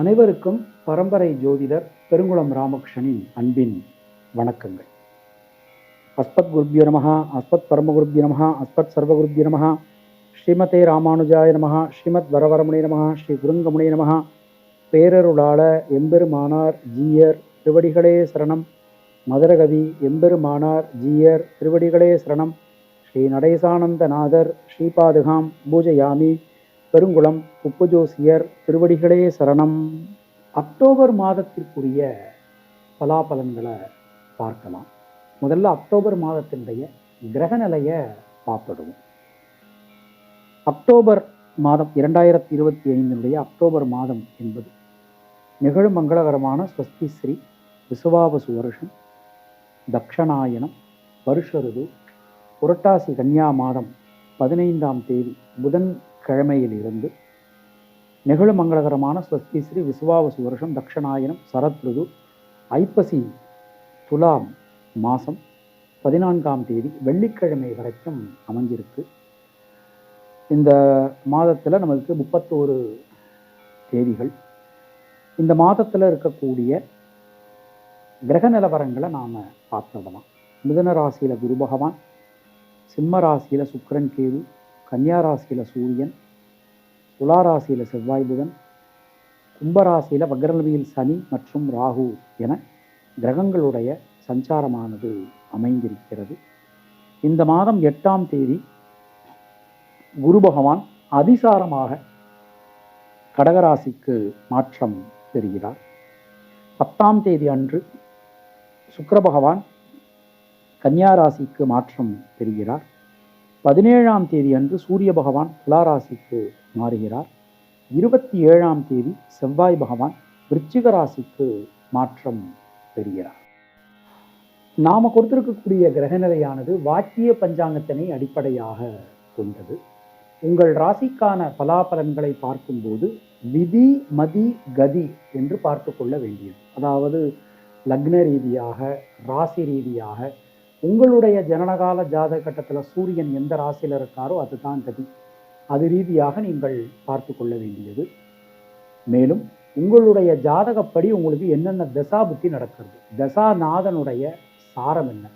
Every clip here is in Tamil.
அனைவருக்கும் பரம்பரை ஜோதிடர் பெருங்குளம் ராமகிருஷ்ணனின் அன்பின் வணக்கங்கள். அஸ்பத் குருபிய நமஹா அஸ்பத் பரமகுருபிய நமஹா அஸ்பத் சர்வகுருபிய நமஹா ஸ்ரீமதே ராமானுஜாய நமஹா ஸ்ரீமத் வரவரமுனி நமஹா ஸ்ரீ குருங்கமுனி நமஹா. பேரருளாள எம்பெருமானார் ஜீயர் திருவடிகளே சரணம். மதுரகவி எம்பெருமானார் ஜீயர் திருவடிகளே சரணம். ஸ்ரீ நடேசானந்தநாதர் ஸ்ரீபாதுகாம் பூஜயாமி. பெருங்குளம் குப்பஜோசியர் திருவடிகளே சரணம். அக்டோபர் மாதத்திற்குரிய பலாபலன்களை பார்க்கலாம். முதல்ல அக்டோபர் மாதத்தினுடைய கிரக நிலையை பார்த்துடுவோம். அக்டோபர் மாதம் இரண்டாயிரத்தி இருபத்தி ஐந்தினுடைய அக்டோபர் மாதம் என்பது நிகழும் மங்களகரமான ஸ்வஸ்தி ஸ்ரீ விசுவாவசு வருஷம் தக்ஷணாயனம் வருஷ ருது புரட்டாசி கன்னியா மாதம் பதினைந்தாம் தேதி புதன் கிழமையிலிருந்து நிகழும் மங்களகரமான ஸ்வஸ்தி ஸ்ரீ விசுவாவசு வருஷம் தக்ஷணாயனம் சரத்ருது ஐப்பசி துலாம் மாதம் பதினான்காம் தேதி வெள்ளிக்கிழமை வரைக்கும் அமைஞ்சிருக்கு. இந்த மாதத்தில் நமக்கு முப்பத்தோரு தேதிகள். இந்த மாதத்தில் இருக்கக்கூடிய கிரக நிலவரங்களை நாம் பார்த்துடலாம் மிதன ராசியில் குரு பகவான் சிம்ம ராசியில் சுக்கரன் கேது கன்னியா ராசியில் சூரியன் துளாராசியில் செவ்வாய் புதன் கும்பராசியில் வக்ரநவியில் சனி மற்றும் ராகு என கிரகங்களுடைய சஞ்சாரமானது அமைந்திருக்கிறது. இந்த மாதம் எட்டாம் தேதி குரு பகவான் அதிசாரமாக கடகராசிக்கு மாற்றம் பெறுகிறார். பத்தாம் தேதி அன்று சுக்கர பகவான் கன்னியாராசிக்கு மாற்றம் பெறுகிறார். பதினேழாம் தேதி அன்று சூரிய பகவான் துளாராசிக்கு மாறுகிறார். இருபத்தி ஏழாம் தேதி செவ்வாய் பகவான் விருச்சிக ராசிக்கு மாற்றம் பெறுகிறார். நாம கொடுத்திருக்கக்கூடிய கிரகநிலையானது வாக்கிய பஞ்சாங்கத்தினை அடிப்படையாக கொண்டது. உங்கள் ராசிக்கான பலாபலன்களை பார்க்கும்போது விதி மதி கதி என்று பார்த்து கொள்ள வேண்டியது. அதாவது லக்ன ரீதியாக ராசி ரீதியாக உங்களுடைய ஜனனகால ஜாதக கட்டத்தில் சூரியன் எந்த ராசியில் இருக்காரோ அதுதான் கதி. அது ரீதியாக நீங்கள் பார்த்து கொள்ள வேண்டியது. மேலும் உங்களுடைய ஜாதகப்படி உங்களுக்கு என்னென்ன தசா புத்தி நடக்கிறது? தசாநாதனுடைய சாரம் என்ன?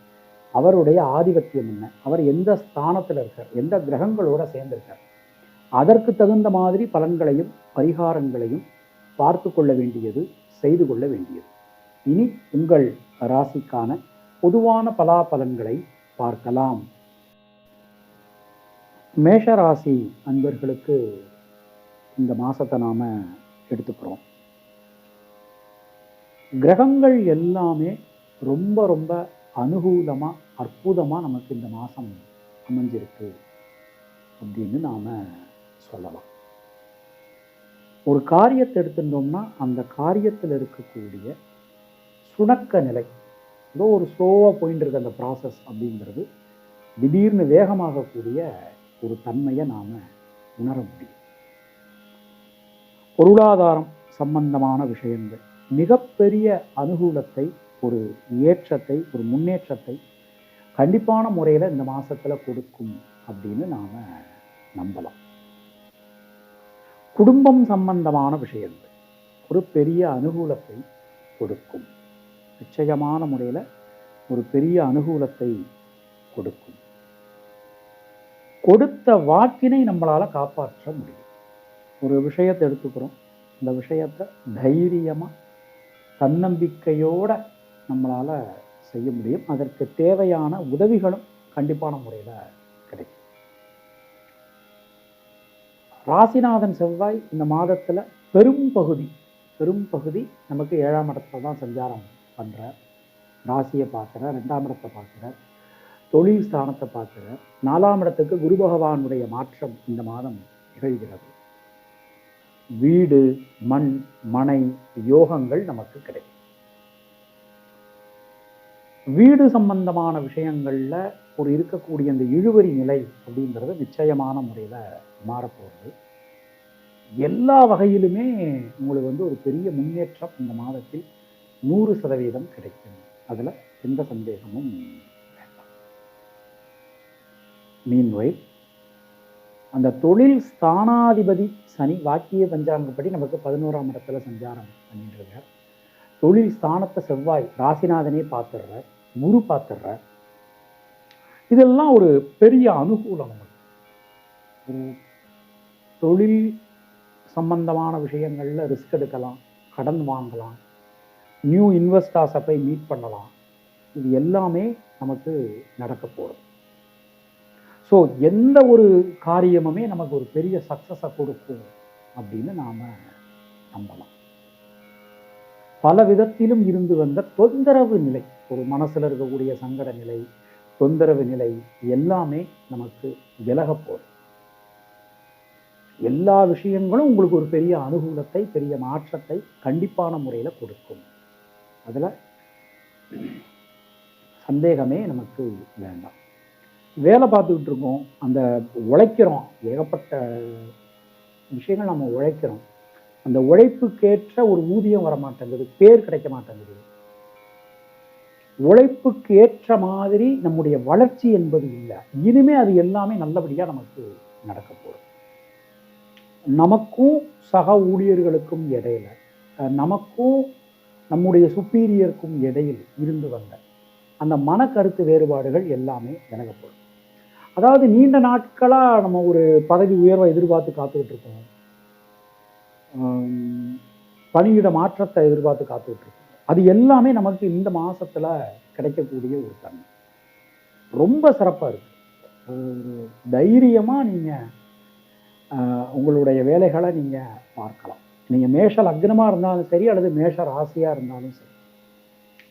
அவருடைய ஆதிபத்தியம் என்ன? அவர் எந்த ஸ்தானத்தில் இருக்கார்? எந்த கிரகங்களோட சேர்ந்திருக்கார்? அதற்கு தகுந்த மாதிரி பலன்களையும் பரிகாரங்களையும் பார்த்து கொள்ள வேண்டியது செய்து கொள்ள வேண்டியது. இனி உங்கள் ராசிக்கான பொதுவான பலாபலன்களை பார்க்கலாம். மேஷராசி அன்பர்களுக்கு இந்த மாசத்தை நாம எடுத்துக்கிறோம். கிரகங்கள் எல்லாமே ரொம்ப ரொம்ப அனுகூலமாக அற்புதமா நமக்கு இந்த மாசம் அமைஞ்சிருக்கு அப்படின்னு நாம சொல்லலாம். ஒரு காரியத்தை எடுத்துட்டோம்னா அந்த காரியத்தில் இருக்கக்கூடிய சுணக்க நிலை ஏதோ ஒரு ஸ்லோவாக போயின்னு இருக்க அந்த ப்ராசஸ் அப்படிங்கிறது. திடீர்னு வேகமாகக்கூடிய ஒரு தன்மையை நாம் உணர முடியும். பொருளாதாரம் சம்பந்தமான விஷயங்கள். மிகப்பெரிய அனுகூலத்தை ஒரு ஏற்றத்தை ஒரு முன்னேற்றத்தை கண்டிப்பான முறையில் இந்த மாதத்தில் கொடுக்கும் அப்படின்னு நாம் நம்பலாம். குடும்பம் சம்பந்தமான விஷயங்கள். ஒரு பெரிய அனுகூலத்தை கொடுக்கும். நிச்சயமான முறையில் ஒரு பெரிய அனுகூலத்தை கொடுக்கும். கொடுத்த வாக்கினை நம்மளால காப்பாற்ற முடியும். ஒரு விஷயத்தை எடுத்துக்கிறோம். இந்த விஷயத்தை தைரியமா தன்னம்பிக்கையோட நம்மளால செய்ய முடியும். அதற்கு தேவையான உதவிகளும் கண்டிப்பான முறையில் கிடைக்கும். ராசிநாதன் செவ்வாய் இந்த மாதத்துல பெரும்பகுதி பெரும்பகுதி நமக்கு ஏழாம் இடத்துல தான் சஞ்சாரம். பண்ணுறார் ராசியை பார்க்குறார் ரெண்டாம் இடத்தை பார்க்குறார். தொழில் ஸ்தானத்தை பார்க்குறார். நாலாம் இடத்துக்கு குரு பகவானுடைய மாற்றம் இந்த மாதம் நிகழ்கிறது. வீடு மண் மனை யோகங்கள் நமக்கு கிடைக்கும். வீடு சம்பந்தமான விஷயங்கள்ல ஒரு இருக்கக்கூடிய அந்த இழுவரி நிலை அப்படிங்கிறது நிச்சயமான முறையில் மாறப்போகுது. எல்லா வகையிலுமே உங்களுக்கு வந்து ஒரு பெரிய முன்னேற்றம் இந்த மாதத்தில் நூறு சதவீதம் கிடைக்கும். அதில் எந்த சந்தேகமும் வேண்டாம். மீன்வெயில் அந்த தொழில் ஸ்தானாதிபதி சனி வாக்கிய பஞ்சாங்கப்படி நமக்கு பதினோராம் இடத்துல சஞ்சாரம் பண்ணிட்டு இருக்கார் தொழில் ஸ்தானத்தை செவ்வாய் ராசிநாதனே பார்த்துடுறார் குரு பார்த்துடுறார். இதெல்லாம் ஒரு பெரிய அனுகூலம் நமக்கு. ஒரு தொழில் சம்பந்தமான விஷயங்களில் ரிஸ்க் எடுக்கலாம் கடன் வாங்கலாம் நியூ இன்வெஸ்டர்ஸை போய் மீட் பண்ணலாம். இது எல்லாமே நமக்கு நடக்க போகிறது ஸோ எந்த ஒரு காரியமுமே நமக்கு ஒரு பெரிய சக்ஸஸை கொடுக்கும் அப்படின்னு நாம் நம்பலாம். பல விதத்திலும் இருந்து வந்த தொந்தரவு நிலை ஒரு மனசில் இருக்கக்கூடிய சங்கட நிலை தொந்தரவு நிலை எல்லாமே நமக்கு விலகப் போகுது. எல்லா விஷயங்களும் உங்களுக்கு ஒரு பெரிய அனுகூலத்தை பெரிய மாற்றத்தை கண்டிப்பான முறையில் கொடுக்கும். அதில் சந்தேகமே நமக்கு வேண்டாம். வேலை பார்த்துக்கிட்டு இருக்கோம் அந்த உழைக்கிறோம் ஏகப்பட்ட விஷயங்கள் நம்ம உழைக்கிறோம். அந்த உழைப்புக்கேற்ற ஒரு ஊதியம் வர மாட்டேங்குது பேர் கிடைக்க மாட்டேங்குது. உழைப்புக்கு ஏற்ற மாதிரி நம்முடைய வளர்ச்சி என்பது இல்லை. இனிமே அது எல்லாமே நல்லபடியாக நமக்கு நடக்க போகுது. நமக்கும் சக ஊழியர்களுக்கும் இடையில நமக்கும் நம்முடைய சுப்பீரியருக்கும் இடையில் இருந்து வந்த அந்த மனக்கருத்து வேறுபாடுகள் எல்லாமே விலகப்படும். அதாவது நீண்ட நாட்களாக நம்ம ஒரு பதவி உயர்வை எதிர்பார்த்து காத்துக்கிட்டு இருக்கோம் பணியிட மாற்றத்தை எதிர்பார்த்து காத்துக்கிட்டு இருக்கோம் அது எல்லாமே நமக்கு இந்த மாசத்துல கிடைக்கக்கூடிய ஒரு தன்மை. ரொம்ப சிறப்பாக இருக்கு. தைரியமாக தைரியமா நீங்க உங்களுடைய வேலைகளை நீங்க பார்க்கலாம். நீங்க மேஷ லக்னமாக இருந்தாலும் சரி அல்லது மேஷ ராசியாக இருந்தாலும் சரி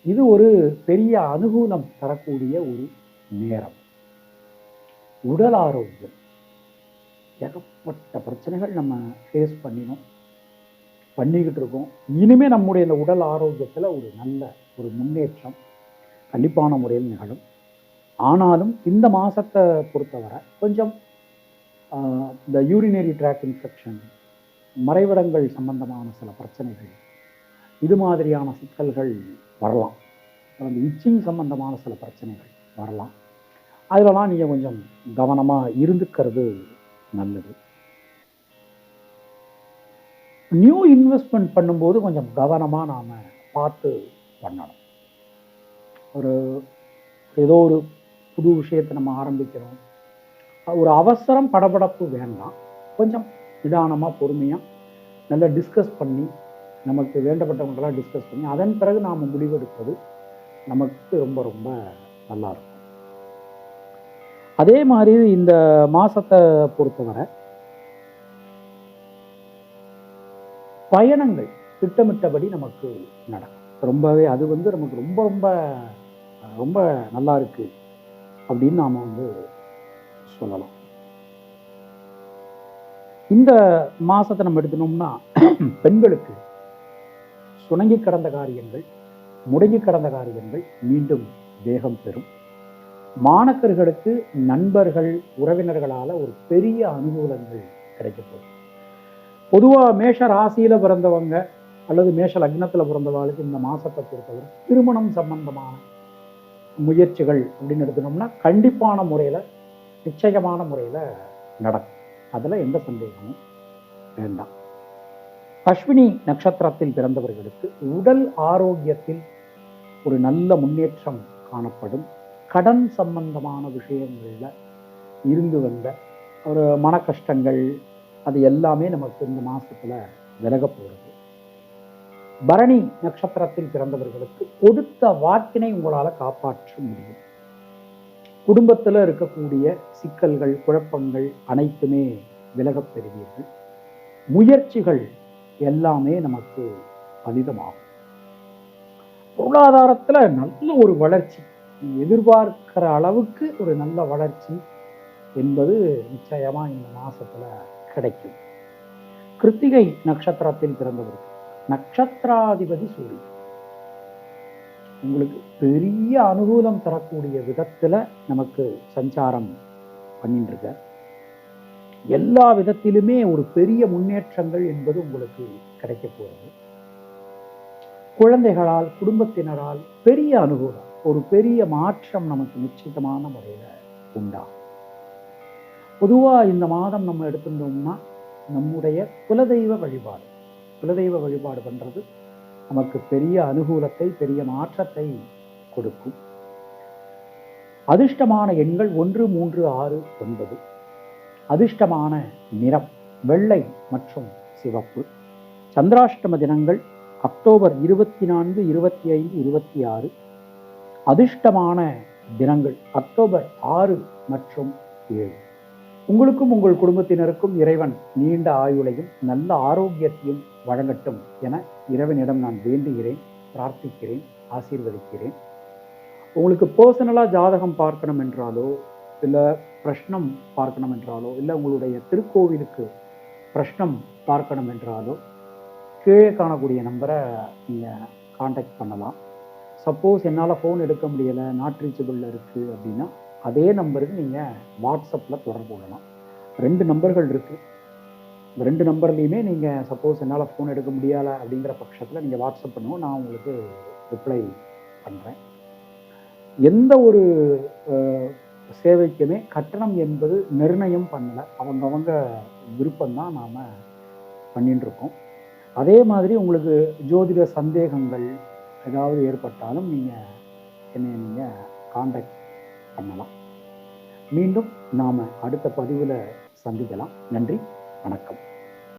இது ஒரு பெரிய அனுகூலம் தரக்கூடிய ஒரு நேரம். உடல் ஆரோக்கியம். ஏகப்பட்ட பிரச்சனைகள் நம்ம ஃபேஸ் பண்ணினோம் பண்ணிக்கிட்டு இருக்கோம். இனிமேல் நம்முடைய இந்த உடல் ஆரோக்கியத்துல ஒரு நல்ல ஒரு முன்னேற்றம் கண்டிப்பான முறையில் நிகழும். ஆனாலும் இந்த மாசத்தை பொறுத்தவரை கொஞ்சம் ஆஹ், இந்த யூரினரி ட்ராக் இன்ஃபெக்ஷன் மறைவிடங்கள் சம்பந்தமான சில பிரச்சனைகள் இது மாதிரியான சிக்கல்கள் வரலாம். அந்த இச்சிங் சம்பந்தமான சில பிரச்சனைகள் வரலாம். அதிலலாம் நீங்கள் கொஞ்சம் கவனமாக இருந்துக்கிறது நல்லது. நியூ இன்வெஸ்ட்மெண்ட் பண்ணும்போது கொஞ்சம் கவனமாக நாம் பார்த்து பண்ணணும். ஒரு ஏதோ ஒரு புது விஷயத்தை நம்ம ஆரம்பிக்கிறோம். ஒரு அவசரம் படபடப்பு வேண்டாம். கொஞ்சம் நிதானமாக பொறுமையாக நல்லா டிஸ்கஸ் பண்ணி நமக்கு வேண்டப்பட்டவங்களெல்லாம் டிஸ்கஸ் பண்ணி அதன் பிறகு நாம் முடிவெடுப்பது நமக்கு ரொம்ப ரொம்ப நல்லா இருக்கும் அதே மாதிரி இந்த மாதத்தை பொறுத்தவரை பயணங்கள் திட்டமிட்டபடி நமக்கு நடக்கும். ரொம்பவே அது வந்து நமக்கு ரொம்ப ரொம்ப ரொம்ப நல்லா இருக்குது அப்படின்னு நாம வந்து சொல்லலாம். இந்த மாசத்தை நம்ம எடுத்துனோம்னா பெண்களுக்கு சுணங்கி கடந்த காரியங்கள் முடங்கி கடந்த காரியங்கள் மீண்டும் வேகம் பெறும். மாணக்கர்களுக்கு நண்பர்கள் உறவினர்களால ஒரு பெரிய அனுகூலங்கள் கிடைக்கப்படும். பொதுவா மேஷ ராசியில பிறந்தவங்க அல்லது மேஷ லக்னத்தில் பிறந்தவாளுக்கு இந்த மாசத்தை பொறுத்தவரை திருமணம் சம்பந்தமான முயற்சிகள் அப்படின்னு எடுத்துனோம்னா கண்டிப்பான முறையில நிச்சயமான முறையில நடக்கும். அதுல எந்த சந்தேகமும் வேண்டாம். அஸ்வினி நட்சத்திரத்தில் பிறந்தவர்களுக்கு உடல் ஆரோக்கியத்தில் ஒரு நல்ல முன்னேற்றம் காணப்படும். கடன் சம்பந்தமான விஷயங்களில் இருந்து வந்த ஒரு மன கஷ்டங்கள் அது எல்லாமே நமக்கு இந்த மாசத்துல விலக போகிறது பரணி நட்சத்திரத்தில் பிறந்தவர்களுக்கு கொடுத்த வாக்கினை உங்களால காப்பாற்ற முடியும். குடும்பத்துல இருக்கக்கூடிய சிக்கல்கள் குழப்பங்கள் அனைத்துமே விலகப் பெறுவீர்கள். முயற்சிகள் எல்லாமே நமக்கு பலிதமாகும். பொருளாதாரத்துல நல்ல ஒரு வளர்ச்சி எதிர்பார்க்கிற அளவுக்கு ஒரு நல்ல வளர்ச்சி என்பது நிச்சயமா இந்த மாசத்துல கிடைக்கும். கிருத்திகை நட்சத்திரத்தில் பிறந்தவர்கள் நட்சத்திராதிபதி சூரியன். உங்களுக்கு பெரிய அனுகூலம் தரக்கூடிய விதத்துல நமக்கு சஞ்சாரம் பண்ணிட்டுருக்க எல்லா விதத்திலுமே ஒரு பெரிய முன்னேற்றங்கள் என்பது உங்களுக்கு கிடைக்க போகிறது குழந்தைகளால் குடும்பத்தினரால் பெரிய அனுகூலம் ஒரு பெரிய மாற்றம் நமக்கு நிச்சயமான முறையில் உண்டாகும் பொதுவாக இந்த மாதம் நம்ம எடுத்துட்டோம்னா நம்முடைய குலதெய்வ வழிபாடு. குலதெய்வ வழிபாடு பண்ணுறது நமக்கு பெரிய அனுகூலத்தை பெரிய மாற்றத்தை கொடுக்கும். அதிர்ஷ்டமான எண்கள் ஒன்று மூன்று ஆறு ஒன்பது. அதிர்ஷ்டமான நிறம் வெள்ளை மற்றும் சிவப்பு. சந்திராஷ்டம தினங்கள் அக்டோபர் இருபத்தி நான்கு இருபத்தி ஐந்து இருபத்தி ஆறு அதிர்ஷ்டமான தினங்கள் அக்டோபர் ஆறு மற்றும் ஏழு. உங்களுக்கும் உங்கள் குடும்பத்தினருக்கும் இறைவன் நீண்ட ஆயுளையும் நல்ல ஆரோக்கியத்தையும் வழங்கட்டும் என இறைவனிடம் நான் வேண்டுகிறேன் பிரார்த்திக்கிறேன் ஆசீர்வதிக்கிறேன். உங்களுக்கு பர்சனலாக ஜாதகம் பார்க்கணும் என்றாலோ இல்லை பிரஷ்னம் பார்க்கணும் என்றாலோ இல்லை உங்களுடைய திருக்கோவிலுக்கு பிரஷ்னம் பார்க்கணும் என்றாலோ கீழே காணக்கூடிய நம்பரை நீங்கள் காண்டாக்ட் பண்ணலாம். சப்போஸ் என்னால் ஃபோன் எடுக்க முடியலை நாட் ரீச்சபிளில் இருக்குது அப்படின்னா அதே நம்பருக்கு நீங்கள் வாட்ஸ்அப்பில் தொடர்பு கொள்ளலாம். ரெண்டு நம்பர்கள் இருக்குது இந்த ரெண்டு நம்பர்லேயுமே நீங்கள் சப்போஸ் என்னால் ஃபோன் எடுக்க முடியலை அப்படிங்கிற பட்சத்தில் நீங்கள் வாட்ஸ்அப் பண்ணுவோம் நான் உங்களுக்கு ரிப்ளை பண்ணுறேன் எந்த ஒரு சேவைக்குமே கட்டணம் என்பது நிர்ணயம் பண்ணலை. அவங்கவங்க விருப்பம்தான் நாம் பண்ணிட்டுருக்கோம் அதே மாதிரி உங்களுக்கு ஜோதிட சந்தேகங்கள் ஏதாவது ஏற்பட்டாலும் நீங்கள் என்னை நீங்கள் காண்டாக்ட் பண்ணலாம். மீண்டும் நாம் அடுத்த பதிவில் சந்திக்கலாம். நன்றி. வணக்கம்.